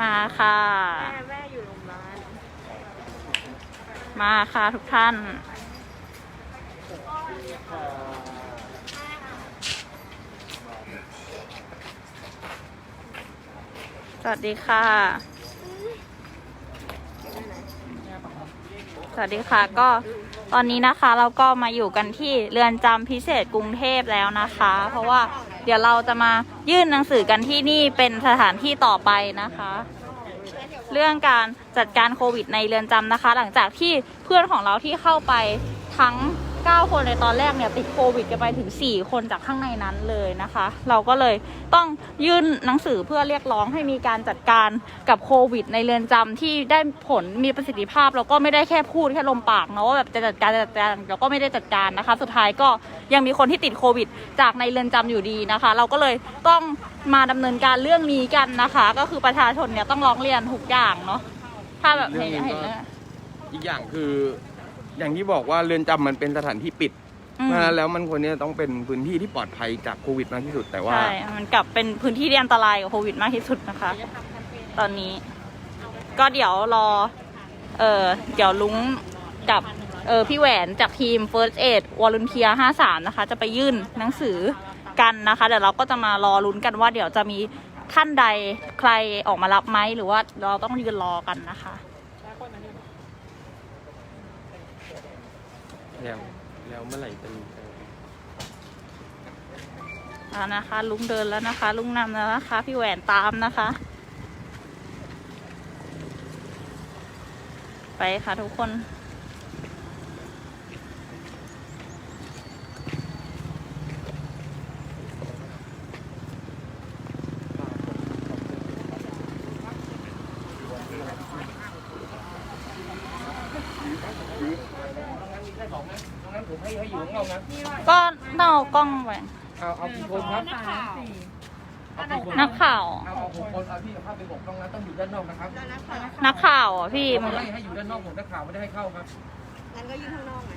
มาค่ะ แม่แม่อยู่โรงพยาบาลมาค่ะทุกท่าน สวัสดีค่ะ สวัสดีค่ะ ก็ตอนนี้นะคะเราก็มาอยู่กันที่เรือนจำพิเศษกรุงเทพแล้วนะคะ เพราะว่า เดี๋ยวเราจะมายื่นหนังสือกันที่นี่เป็นสถานที่ต่อไปนะคะ เรื่องการจัดการโควิดในเรือนจำนะคะ หลังจากที่เพื่อนของเราที่เข้าไปทั้ง 9 คนในตอนแรกเนี่ยติดโควิดกันไปถึง 4 คนจากข้างในนั้นเลยนะคะ เราก็เลยต้องยื่นหนังสือเพื่อเรียกร้องให้มีการจัดการกับโควิดในเรือนจำที่ได้ผลมีประสิทธิภาพแล้วก็ไม่ได้แค่พูดแค่ลมปากเนาะว่าแบบจะจัดการจะจัดการแล้วก็ไม่ได้จัดการนะคะ สุดท้ายก็ ยังมีคนที่ติดโควิด จากในเรือนจำอยู่ดีนะคะ เราก็เลยต้องมาดำเนินการเรื่องนี้กันนะคะ ก็คือประชาชนเนี่ยต้องร้องเรียนทุกอย่างเนาะถ้าแบบเห็นเรื่องนี้ก็เห็นแล้วอีกอย่างคือ อย่างที่บอกว่าเรือนจำมันเป็นสถานที่ปิดอืเพมราะฉะนั้นแล้วมันควรที่จะต้องเป็นพื้นที่ที่ปลอดภัยจากโควิดมากที่สุดแต่ว่าใช่มันกลับเป็นพื้นที่ที่อันตรายกับโควิดมากที่สุดนะคะ ตอนนี้ ก็เดี๋ยวรอ เออเดี๋ยวลุงกับ เออพี่แหวนจากทีม First Aid Volunteer 53 นะคะ จะไปยื่นหนังสือกันนะคะเดี๋ยวเราก็จะมารอลุ้นกันว่าเดี๋ยวจะมีท่านใดใครออกมารับไหมหรือว่าเราต้องยืนรอกันนะคะแล้วแล้วเมื่อไหร่จะมีแล้วนะคะ ลุงเดินแล้วนะคะ ลุงนำแล้วนะคะ พี่แหวนตามนะคะ ไปค่ะทุกคนงั้นผมให้ให้อยู่ของเรานะ ก็ต้อง เอากล้องไปเอาเอากี่คนครับนักข่าวเอาเอาหกคนเอาพี่กับภาพไปบอกตรงนั้นต้องอยู่ด้านนอกนะครับนักข่าวอะพี่ผมัมนให้ให้อยู่ด้านนอกผมนักข่าวไม่ได้ให้เข้าครับงั้นก็ยืนข้างนอกไง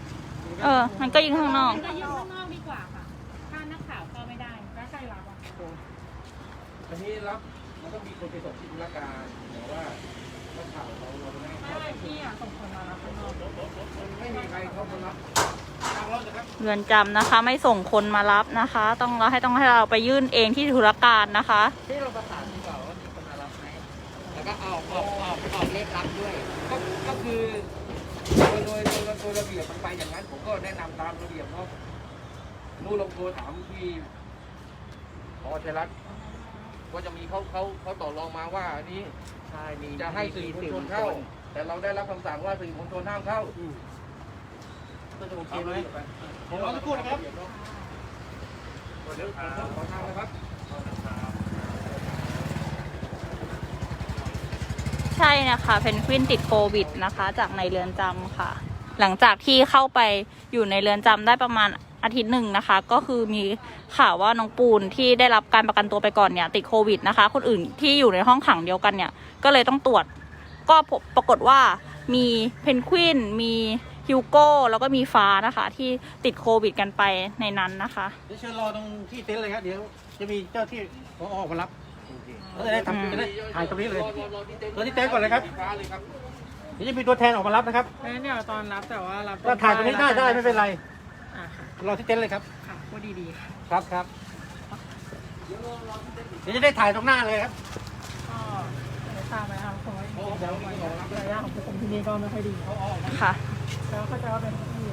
เออ มันก็ยิงข้างนอก ก็ยืนข้างนอกดีกว่าค่ะ ถ้านักข่าวเข้าไม่ได้ แล้วใครรับอะอันนี้รับมันต้องมีคนไปส่งที่ธุรการแต่ว่านักข่าวเราเราไม่ให้ไม่เข้าไม่พี่อะส่งคนมารับข้างนอกไม่มีใครเขามารับ เรือนจำนะคะ ไม่ส่งคนมารับนะคะ ต้องเราให้ต้องให้เราไปยื่นเองที่ธุรการนะคะที่เราประสานดีกว่าว่ามีคนมารับไหมแล้วก็ออกออกออกออกเลขรับด้วย ก็ก็คือโดยโดยโดยโดยระเบียบมันไปอย่างนั้น ผมก็แนะนำตามระเบียบเนาะนู่นลงโทรถามที่พอชัยรัตน์ว่าจะมีเขาเขาเขาต่อรองมาว่าอันนี้ ใช่มีจะให้สื่อมวลชนเข้า แต่เราได้รับคำสั่งว่าสื่อมวลชนห้ามเข้า ก็จะโอเคไหมผมขอพูดนะครับเดี๋ยวขอทางนะครับใช่นะคะเพนกวินติดโควิดนะคะ จากในเรือนจำค่ะ หลังจากที่เข้าไปอยู่ในเรือนจำได้ประมาณอาทิตย์หนึ่งนะคะ ก็คือมีข่าวว่าน้องปูนที่ได้รับการประกันตัวไปก่อนเนี่ย ติดโควิดนะคะ คนอื่นที่อยู่ในห้องขังเดียวกันเนี่ย ก็เลยต้องตรวจ ก็พบปรากฏว่ามีเพนกวินมี ฮิวโก้แล้วก็มีฟ้านะคะ ที่ติดโควิดกันไปในนั้นนะคะ เดี๋ยวเชิญรอตรงที่เต็นท์เลยครับเดี๋ยวจะมีเจ้าที่พอออกมารับเราจะได้ทำจะได้ถ่ายตรงนี้เลยรอที่เต็นท์ก่อนเลยครับฟ้าเลยครับเดี๋ยวจะมีตัวแทนออกมารับนะครับงั้นเดี๋ยวตอนรับแต่ว่ารับก็ถ่ายตรงนี้ได้ได้ไม่เป็นไรอะค่ะรอที่เต็นท์เลยครับค่ะพูดดีๆค่ะครับครับเดี๋ยวจะได้ถ่ายตรงหน้าเลยครับก็ไม่ทราบไหมครับผมว่าเดี๋ยวระยะของผู้คุมที่นี่ก็ไม่ค่อยดี ค่ะ แล้วเข้าใจว่าเป็นที่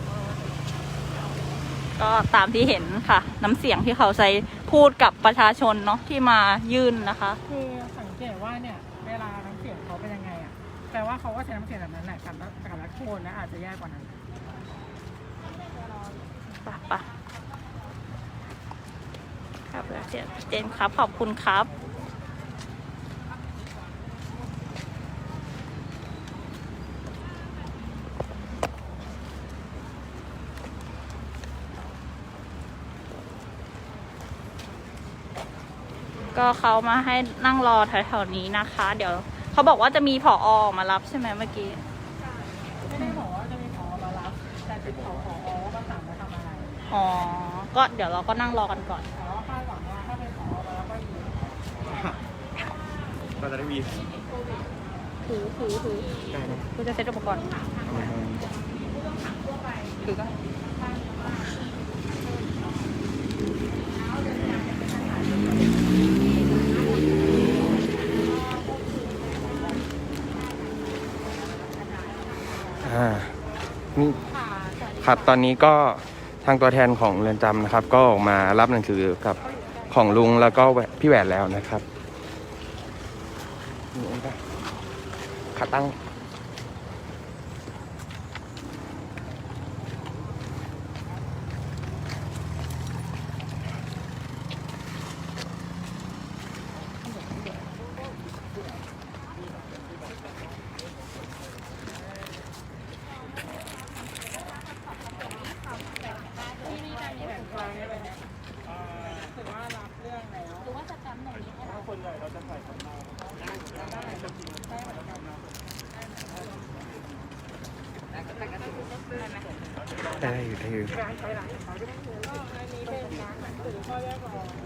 ก็ตามที่เห็นค่ะ น้ำเสียงที่เขาใช้พูดกับประชาชนเนาะที่มายื่นนะคะ คือสังเกตว่าเนี่ยเวลาน้ำเสียงเขาเป็นยังไงอะแปลว่าเขาก็ใช้น้ำเสียงแบบนั้นแหละกับกับนักโทษนะอาจจะแย่กว่านั้นปะปะครับเจนเจนครับขอบคุณครับ ก็เขามาให้นั่งรอแถวๆนี้นะคะ เดี๋ยวเขาบอกว่าจะมีผออมารับใช่ไหมเมื่อกี้ ไม่ได้บอกว่าจะมีผอมารับ แต่เป็นผอผอมาสั่งมาทำอะไรอ๋อ ก็เดี๋ยวเราก็นั่งรอกันก่อน แต่ว่าคาดหวังว่าถ้าเป็นผอมารับก็อยู่ก็จะได้มีถือถือถือได้กูจะเซ็ตอุปกรณ์ ถือก็ ครับตอนนี้ก็ทางตัวแทนของเรือนจำนะครับ ก็ออกมารับหนังสือกับของลุงแล้วก็พี่แหวนแล้วนะครับขาตั้ง ส่วนใหญ่เราจะใส่ของเราได้ได้จริงๆได้เหมือนกันเราได้อยู่ได้อยู่การใช้หลังเขาจะไม่ถืออันนี้เป็นการหนังสือข้อแรกรอง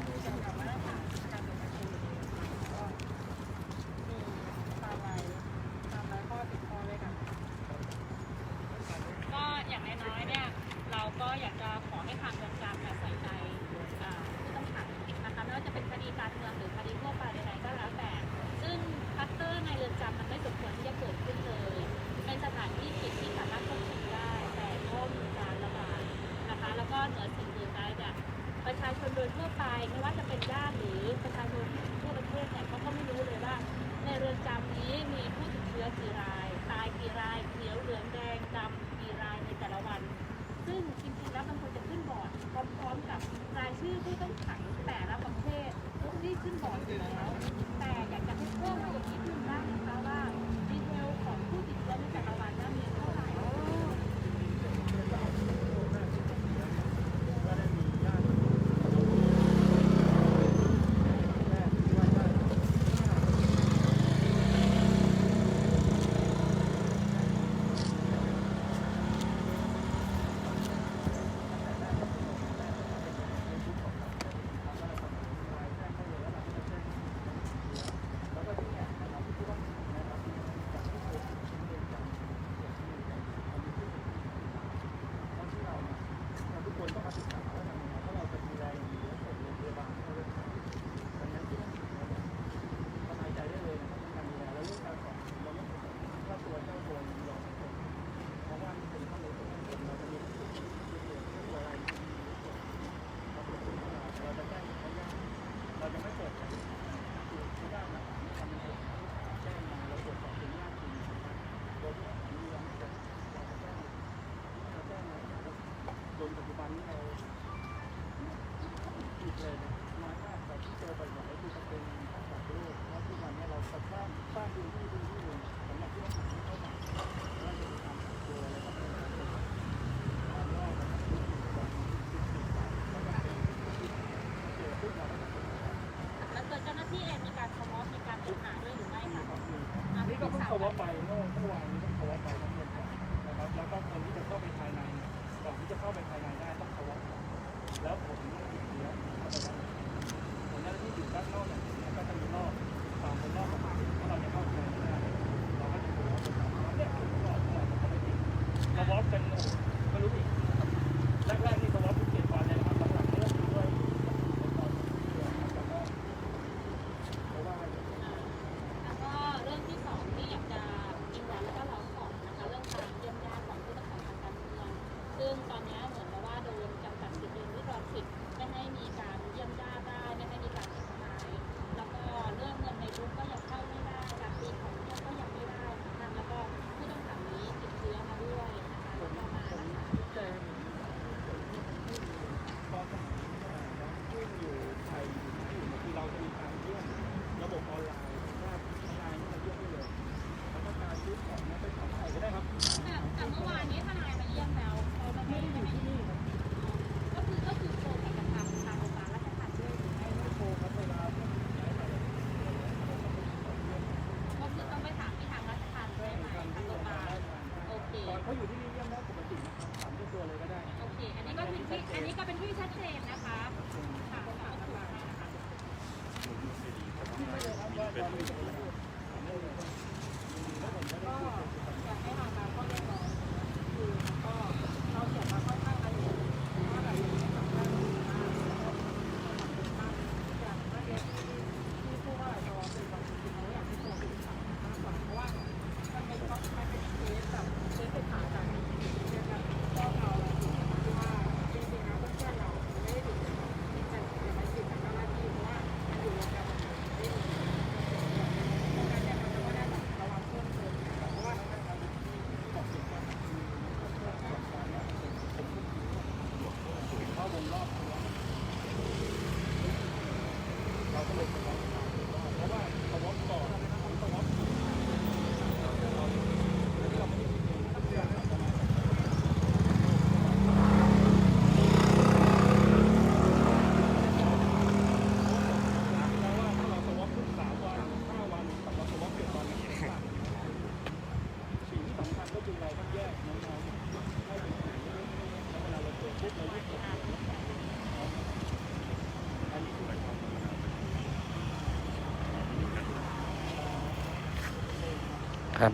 ครับ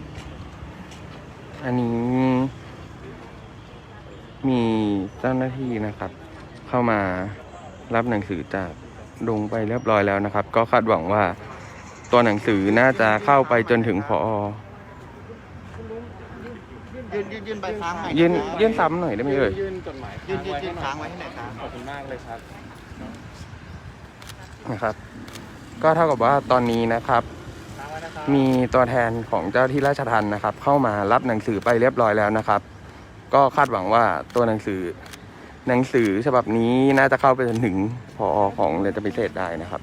อันนี้มีเจ้าหน้าที่นะครับ เข้ามารับหนังสือจากลุงไปเรียบร้อยแล้วนะครับ ก็คาดหวังว่าตัวหนังสือน่าจะเข้าไปจนถึงพอยื่นยื่นยื่นใบค้างใหม่ยื่นยื่นซ้ำหน่อยได้ไหมเอ่ยยื่นจดหมายยื่นยื่นยื่นค้างไว้ให้หน่อยครับขอบคุณมากเลยครับนะครับ ก็เท่ากับว่าตอนนี้นะครับ มีตัวแทนของเจ้าที่ราชทัณฑ์นะครับ เข้ามารับหนังสือไปเรียบร้อยแล้วนะครับ ก็คาดหวังว่าตัวหนังสือหนังสือฉบับนี้น่าจะเข้าไปถึงพอของเรือนจำพิเศษได้นะครับ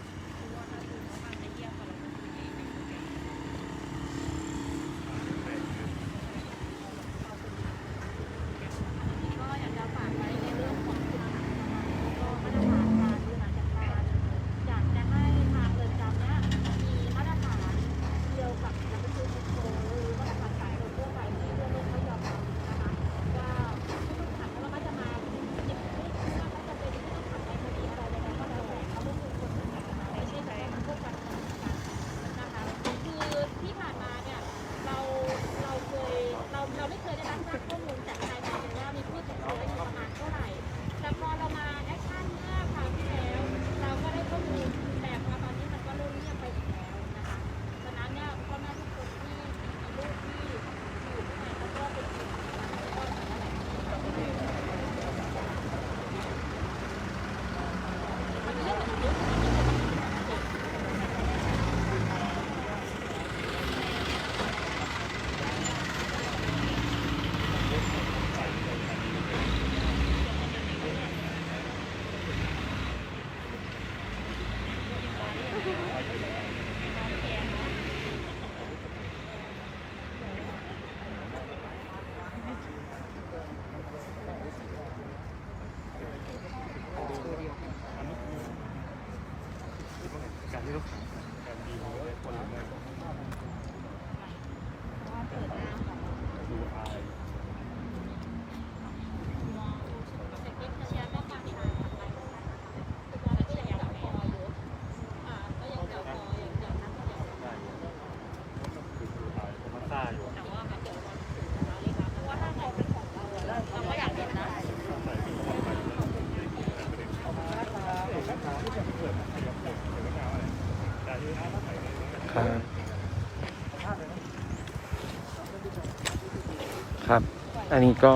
อันนี้ก็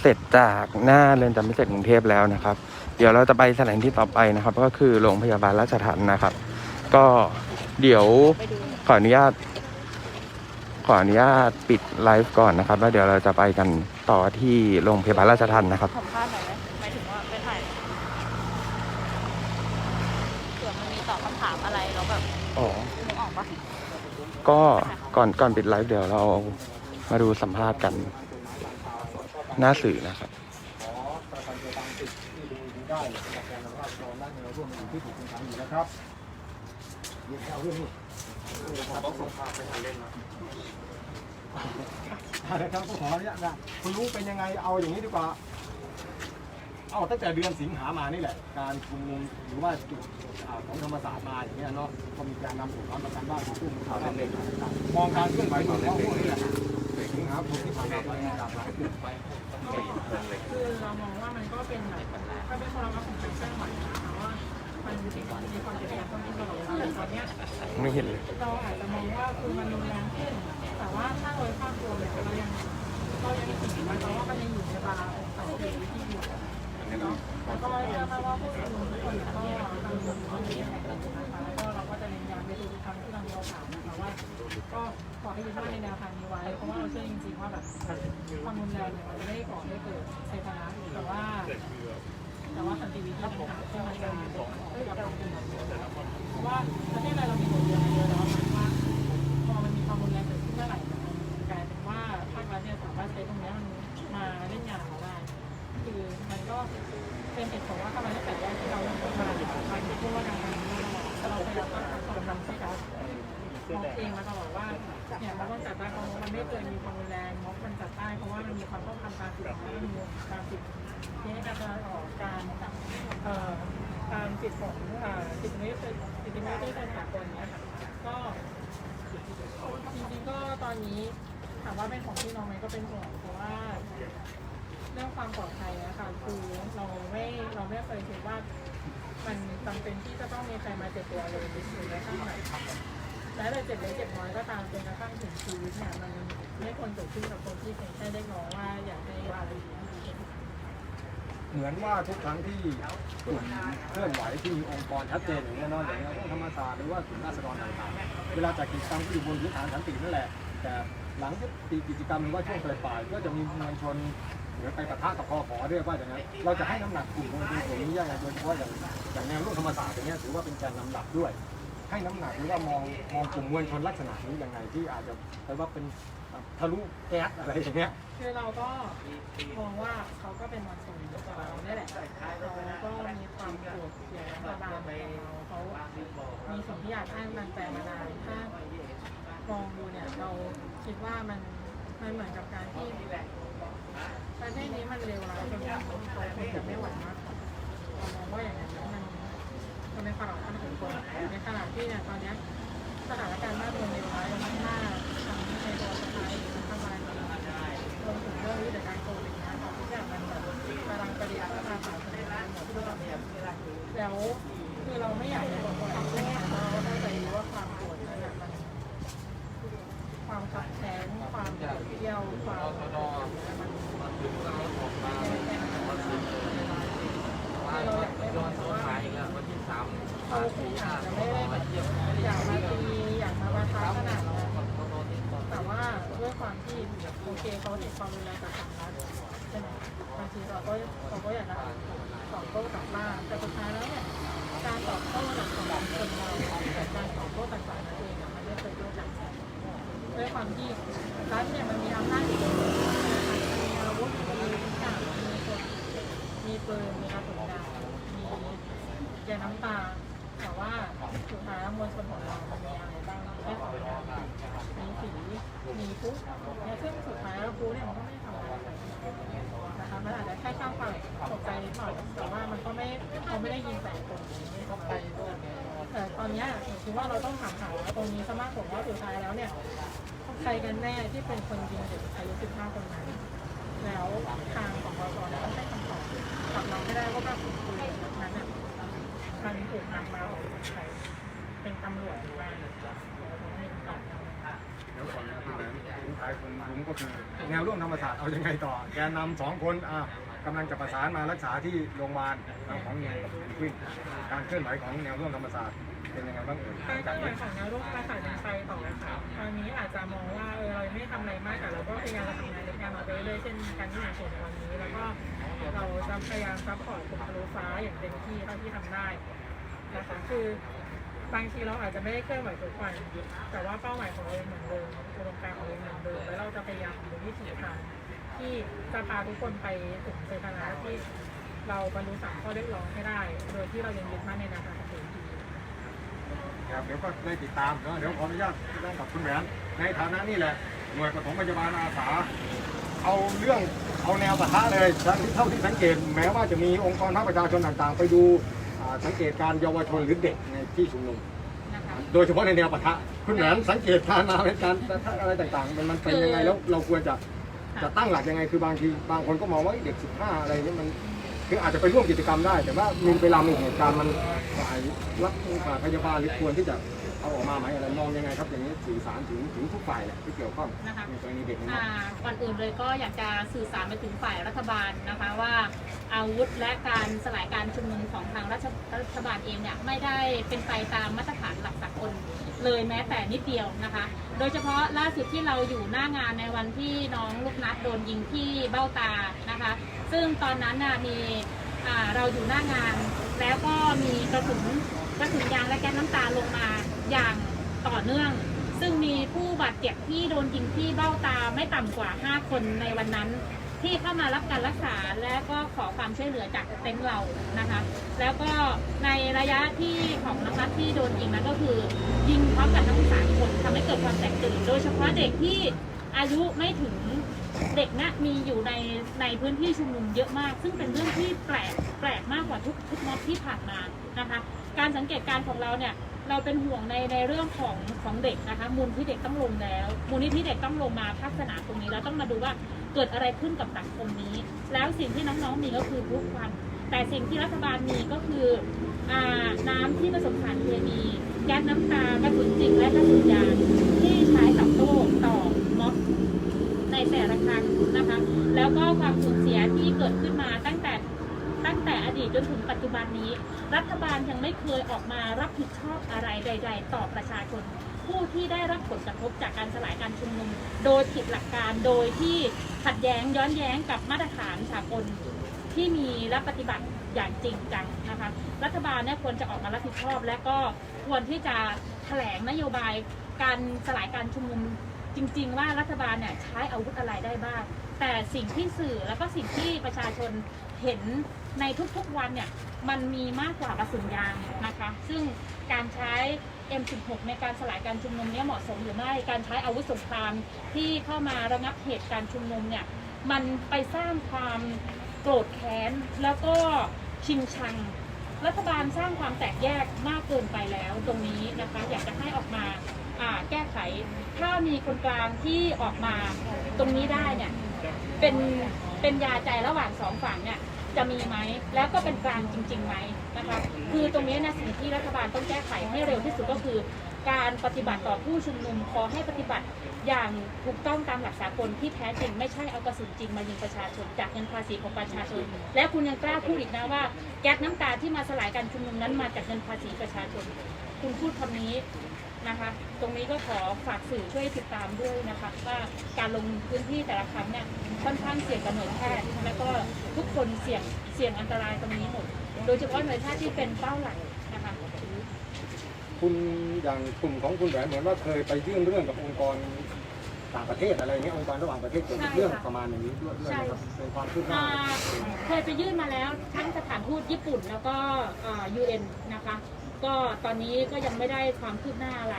เสร็จจากหน้าเรือนจำพิเศษกรุงเทพแล้วนะครับ เดี๋ยวเราจะไปสถานที่ต่อไปนะครับ ก็คือโรงพยาบาลราชทัณฑ์นะครับ ก็เดี๋ยวขออนุญาต ขออนุญาตปิดไลฟ์ก่อนนะครับ แล้วเดี๋ยวเราจะไปกันต่อที่โรงพยาบาลราชทัณฑ์นะครับ สัมภาษณ์หน่อยไหมหมายถึงว่าไปถ่ายเผื่อมันมีตอบคำถามอะไรแล้วแบบอ๋อ นึกออกปะก็ก่อนก่อนปิดไลฟ์เดี๋ยวเรา มาดูสัมภาษณ์กัน หน้าสื่อนะครับอะกันตัวตามสิทธิ์ที่ดูไรรับรองด้านเงินร่วมอยู่ที่ถูกคุมขังอยู่นะครับเดี๋ยวเอาเรื่องนี้ต้องส่งภาพไปทันเล่นนะนะครับก็ขออนุญาตนะคุณรู้เป็นยังไงเอาอย่างนี้ดีกว่า เอาตั้งแต่เดือนสิงหามานี่แหละ การชุมนุมหรือว่าจุดของธรรมศาสตร์มาอย่างเงี้ยเนาะก็มีการนำสู่ความประกันบ้านของผู้มีข่าวมองการเคลื่อนไหวของพวกนี้แหละ คือเรามองว่ามันก็เป็นแบบถ้าเป็นความรับของการเคลื่อนไหวนะคะว่ามันมีสิ่งที่มีความเปลี่ยนแปลงต้องตลอดเวลาแต่ตอนเนี้ยไม่เห็นเลย เราอาจจะมองว่าคือมันรุนแรงขึ้น แต่ว่าถ้าโดยภาพรวมเนี่ยเรายังเรายังเห็นมันว่ามันยังอยู่ในบาร์ของเกตที่อยู่เนาแล้วก็เชื่อว่าผู้ชุมนุมทุกคนก็ทำอยู่ตรงนี้นะคะแล้วก็เราก็จะเน้นย้ำในทุก ครั้งที่เรามีโอกาสนะคะว่า ก็ขอให้ยึดมั่นในแนวทางนี้ไว้ เพราะว่าเราเชื่อจริงๆว่าแบบความรุนแรงเนี่ยมันไม่ได้ก่อให้เกิดชัยชนะแต่ว่า แต่ว่าสันติวิธีต่างหาที่มันจะมีผลกับเราเป็นเพราะว่าประเทศไทยเรามี ม้แต่เจ็บเล็กเจ็บน้อยก็ตามจนกระทั่งถึงชีวิตเนี่ยมันไม่ควรเกิดขึ้นกับคนที่เพียงแค่ได้ร้องว่าอยากให้อะไรดีๆที่สุดเหมือนว่าทุกครั้งที่กลุ่มเคลื่อนไหวที่มีองค์กรชัดเจนอย่างนี้ยเนาะอย่างเงี้ยพวกธรรมศาสตร์หรือว่ากลุ่มราษฎรต่างๆ เวลาจัดกิจกรรมก็อยู่บนพื้นฐานสันตินั่นแหละ แต่หลังที่กิจกรรมหรือว่าช่วงปลายๆก็จะมีมวลชนหรือไปปะทะกับคอขอด้วยว่าอย่างนั้นเราจะให้น้ำหนักกลุ่มมวลชนกลุ่มนี้ยังไงโดยเฉพาะอย่างอย่างแนวร่วมธรรมศาสตร์อย่างเงี้ยถือว่าเป็นแกนนำหลักด้วย ให้น้ำหนักหรือว่ามองมองกลุ่มมวลชนลักษณะนี้ยังไงที่อาจจะไปว่าเป็นทะลุแก๊สอะไรอย่างเงี้ย คือเราก็มองว่าเขาก็เป็นวันส่งกับเราเนี่ยแหละเราก็มีความโกรธเกลียดรัฐบาลของเราเขามีส่วนที่อยากให้มันแปลมานานถ้ามองดูเนี่ยเราคิดว่ามันมันเหมือนกับการที่ประเทศนี้มันเลวร้ายจนเราคงจะไม่ไหวมากเรามองว่าอย่างนั้นมัน มันเป็นความสำคัญของคนในขณะที่เนี่ยตอนนี้สถานการณ์บ้านเมืองเลวร้ายมากๆทั้งในตัวสภาเองรัฐบาลรวมถึงเรื่องวิธีการโกงนะทุกอย่างมันแบบกำลังประดิษฐ์พัฒนาสารสนเทศหมดแล้วคือเราไม่อยากให้คนทำให้เราเข้าใจว่าความโกรธนั่นแหละมันความขัดแย้งความเกี่ยวความมันเราอยากให้มองว่าเขาคงอาจจะไม่ได้แบบอยากมาตีอยากมาประทะขนาดนั้น แต่ว่าด้วย ความที่โอเคเขาเห็นความรุนแรงจากฝั่งรัฐใช่ไหมบางทีเราก็เราก็อยากจะตอบโต้กลับบ้าแต่สุดท้ายแล้วเนี่ยการตอบโต้จากฝั่งคนเราแต่การตอบโต้จากฝ่ายนั้นเองมันไม่เคยด้วยกันด้วยความที่รัฐเนี่ยมันมีอำนาจอยู่ในมือมีอาวุธมีทุกอย่างมีคนมีปืนมีกระสุนยางมี ว่าเราต้องถามหาตรงนี้ซะมากกว่าว่าสุดท้ายแล้วเนี่ยใครกันแน่ที่เป็นคนยิงเด็กอายุ15คนนั้นแล้วทางของบสเนี่ยต้องให้คำตอบกับเราไม่ได้ว่าการพูดคุยนั้นน่ะมันถูกนำมาออกใครเป็นตำรวจหรือว่าให้คำตอบเดี๋ยวคนนั้นผู้ชายคนนึงก็คือแนวร่วมธรรมศาสตร์เอายังไงต่อ แกนนำสองคนอะกำลังจะประสานมารักษาที่โรงพยาบาลของเงินขึ้นการเคลื่อนไหวของแนวร่วมธรรมศาสตร์ เป็นยังไงบ้างเอ่ยการเคลื่อนไหวของแนวร่วมประสานยังไปต่อค่ะตอนนี้อาจจะมองว่าเออเราไม่ทำอะไรมากแต่เราก็พยายามทำงานในการมาไปเรื่อยๆเช่นการที่มีส่วนในวันนี้ แล้วก็เราจะพยายามซัพพอร์ตกลุ่มทะลุฟ้าอย่างเต็มที่เท่าที่ทำได้นะคะคือบางทีเราอาจจะไม่ได้เคลื่อนไหวทุกวันแต่ว่าเป้าหมายของเรายังเหมือนเดิมอุดมการณ์ของเรายังเหมือนเดิมแล้วเราจะพยายามหาวิถีทางที่จะพาทุกคนไปถึงชัยชนะที่เราบรรลุสามข้อเรียกร้องให้ได้ โดยที่เรายังยึดมั่นในแนวทางของตัวเอง ครับเดี๋ยวก็ได้ติดตามเนอะเดี๋ยวขออนุญาตเรื่องกับคุณแหวนในฐานะนี่แหละหน่วยปฐมพยาบาลอาสา เอาเรื่องเอาแนวปะทะเลยเท่าที่สังเกตแม้ว่าจะมีองค์กรภาคประชาชนต่างๆ ไปดูอ่าสังเกตการเยาวชนหรือเด็กในที่ชุมนุมนะคะโดยเฉพาะในแนวปะทะคุณแหวนสังเกตการนาในการปะทะอะไรต่างๆมันมันเป็นยังไงแล้วเราควรจะจะตั้งหลักยังไงคือบางทีบางคนก็มองว่าเด็ก 15 อะไรเนี่ยมัน คืออาจจะไปร่วมกิจกรรมได้ แต่ว่ามีเวลามีเหตุการณ์มันฝ่ายรัฐฝ่ายพยาบาลหรือควรที่จะ เอาออกมาไหมอะไรมองยังไงครับอย่างนี้สื่อสารถึงถึงทุกฝ่ายแหละที่เกี่ยวข้องนะคะในกรณีเด็กน้อยอ่าก่อนอื่นเลยก็อยากจะสื่อสารไปถึงฝ่ายรัฐบาลนะคะว่าอาวุธและการสลายการชุมนุมของทางรัฐรัฐบาลเองเนี่ยไม่ได้เป็นไปตามมาตรฐานหลักสากลเลยแม้แต่นิดเดียวนะคะ โดยเฉพาะล่าสุดที่เราอยู่หน้างานในวันที่น้องลูกนัดโดนยิงที่เบ้าตานะคะ ซึ่งตอนนั้นน่ะมีอ่าเราอยู่หน้างาน แล้วก็มีกระสุนกระสุนยางและแก๊สน้ำตาลงมา อย่างต่อเนื่อง ซึ่งมีผู้บาดเจ็บที่โดนยิงที่เบ้าตาไม่ต่ำกว่า 5 คนในวันนั้น ที่เข้ามารับการรักษาและก็ขอความช่วยเหลือจากเต็นท์เรานะคะ แล้วก็ในระยะที่ของน้องนัทที่โดนยิงนั้นก็คือ ยิงพร้อมกับทั้งสามคนทำให้เกิดความแตกตื่น โดยเฉพาะเด็กที่อายุไม่ถึงเด็กนะมีอยู่ในในพื้นที่ชุมนุมเยอะมาก ซึ่งเป็นเรื่องที่แปลกแปลกมากกว่าทุกทุกม็อบที่ผ่านมานะคะ การสังเกตการของเราเนี่ย เราเป็นห่วงในในเรื่องของของเด็กนะคะมูลที่เด็กต้องลงแล้ว มูลนิธิเด็กต้องลงมาภาคสนามตรงนี้แล้วต้องมาดูว่าเกิดอะไรขึ้นกับสังคมนี้ แล้วสิ่งที่น้องๆมีก็คือทุกวัน แต่สิ่งที่รัฐบาลมีก็คืออน้ำที่ผสมสารเคมีแก๊สน้ำตากระสุนจริงและกระสุนยางที่ใช้กับโต้ต่อม็อบในแต่ละครั้งนะคะ แล้วก็ความสูญเสียที่เกิดขึ้นมาตั้ง ดีตจนถึงปัจจุบันนี้ รัฐบาลยังไม่เคยออกมารับผิดชอบอะไรใด ๆ ต่อประชาชน ผู้ที่ได้รับผลกระทบจากการสลายการชุมนุม โดยผิดหลักการโดยที่ขัดแย้งย้อนแย้งกับมาตรฐานสากลที่มีและปฏิบัติอย่างจริงจังนะคะรัฐบาลเนี่ยควรจะออกมารับผิดชอบ และก็ควรที่จะแถลงนโยบายการสลายการชุมนุมจริง ๆ ว่ารัฐบาลเนี่ยใช้อาวุธอะไรได้บ้าง แต่สิ่งที่สื่อแล้วก็สิ่งที่ประชาชนเห็น ในทุกๆวันเนี่ยมันมีมากกว่ากระสุนยางนะคะ ซึ่งการใช้ M16 ในการสลายการชุมนุมเนี่ยเหมาะสมหรือไม่ การใช้อาวุธสงครามที่เข้ามาระงับเหตุการชุมนุมเนี่ยมันไปสร้างความโกรธแค้นแล้วก็ชิงชัง รัฐบาลสร้างความแตกแยกมากเกินไปแล้วตรงนี้นะคะ อยากจะให้ออกมาอ่าแก้ไข ถ้ามีคนกลางที่ออกมาตรงนี้ได้เนี่ยเป็นเป็นยาใจระหว่างสองฝั่งเนี่ย จะมีไหมแล้วก็เป็นกลางจริงๆไหมนะคะคือตรงนี้นะสิ่งที่รัฐบาลต้องแก้ไขให้เร็วที่สุดก็คือ การปฏิบัติต่อผู้ชุมนุมขอให้ปฏิบัติอย่างถูกต้องตามหลักสากลที่แท้จริงไม่ใช่เอากระสุนจริงมายิงประชาชนจากเงินภาษีของประชาชน และคุณยังกล้าพูดอีกนะว่า แก๊สน้ำตาที่มาสลายการชุมนุมนั้นมาจากเงินภาษีประชาชน คุณพูดคำนี้ นะคะ ตรงนี้ก็ขอฝากสื่อช่วยติดตามด้วยนะคะ ว่าการลงพื้นที่แต่ละครั้งเนี่ยค่อนข้างเสี่ยงกับหน่วยแพทย์และก็ทุกคนเสี่ยงเสี่ยงอันตรายตรงนี้หมด โดยเฉพาะหน่วยแพทย์ที่เป็นเป้าหลักนะคะคุณอย่างกลุ่มของคุณแหวนเหมือนว่าเคยไปยื่นเรื่องกับองค์กรต่างประเทศอะไรเงี้ยองค์กรระหว่างประเทศเกี่ยวกับเรื่องประมาณอย่างนี้ด้วยด้วยนะครับเป็นความคืบหน้าอ่าเคยไปยื่นมาแล้วทั้งสถานทูตญี่ปุ่นแล้วก็ยูเอ็นนะคะ ก็ตอนนี้ก็ยังไม่ได้ความคืบหน้าอะไร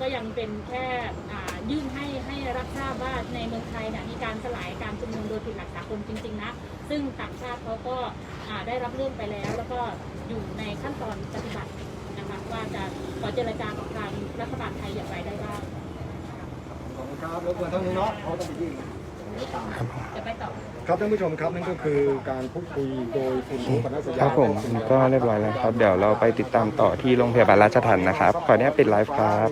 ก็ยังเป็นแค่ยื่นให้ให้รับทราบว่าในเมืองไทยเนี่ยมีการสลายการชุมนุมโดยผิดหลักสากลจริง ๆ นะ ซึ่งต่างชาติเขาก็าได้รับเรื่องไปแล้ว แล้วก็อยู่ในขั้นตอนปฏิบัตินะคะว่าจะขอเจรจากับทางรัฐบาลไทยอย่างไรได้บ้างขอบคุณครับแล้วเพื่อนท่านนี้เนาะเขาต้องไปยื่นจ ครับท่านผู้ชมครับนั่นก็คือการพูดคุยโดยคุณรู้ปนัสยาครับผมก็เรียบร้อยแล้วครับ เดี๋ยวเราไปติดตามต่อที่โรงพยาบาลราชทัณฑ์นะครับ ขออนุญาตปิดไลฟ์ครับ